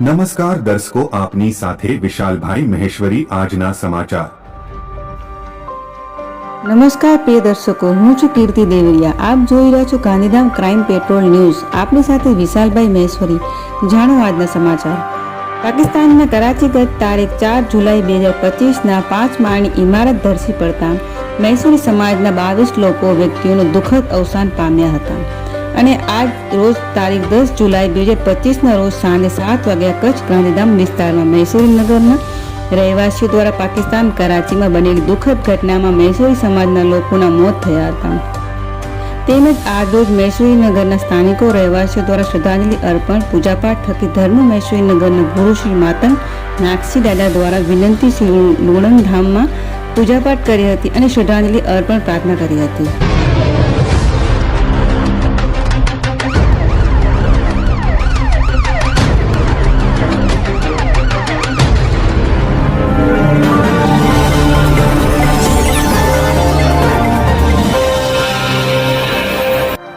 નમસ્કાર દર્શકો, આપની સાથે વિશાલભાઈ મહેશ્વરી આજના સમાચાર. નમસ્કાર પ્રિય દર્શકો, હું છું કીર્તિ દેવરિયા. આપ જોઈ રહ્યા છો ગાંધીધામ ક્રાઇમ પેટ્રોલ ન્યૂઝ. આપની સાથે વિશાલભાઈ મહેશ્વરી. જાણો આજના સમાચાર. પાકિસ્તાનના કરાચી ગત તારીખ ચાર જુલાઈ બે હજાર પચીસના પાંચ માળની ઇમારત ધરસી પડતા મૈસૂરી સમાજના બાવીસ લોકો વ્યક્તિઓનું દુઃખદ અવસાન પામ્યા હતા. અને આજ રોજ તારીખ દસ જુલાઈ બે હજાર પચીસના રોજ સાંજે સાત વાગ્યા કચ્છ ગાંધીધામ વિસ્તારમાં મૈસુરી નગરના રહેવાસીઓ દ્વારા પાકિસ્તાન કરાચીમાં બનેલી દુઃખદ ઘટનામાં મૈસૂરી સમાજના લોકોના મોત થયા હતા. તેમજ આજરોજ મૈસુરી નગરના સ્થાનિકો રહેવાસીઓ દ્વારા શ્રદ્ધાંજલિ અર્પણ, પૂજાપાઠ થકી ધર્મ મૈસુરી નગરના ગુરુ શ્રી માતન નાગસી દાદા દ્વારા વિનંતી શ્રી લુણંગ ધામમાં પૂજાપાઠ કરી હતી અને શ્રદ્ધાંજલિ અર્પણ પ્રાર્થના કરી હતી.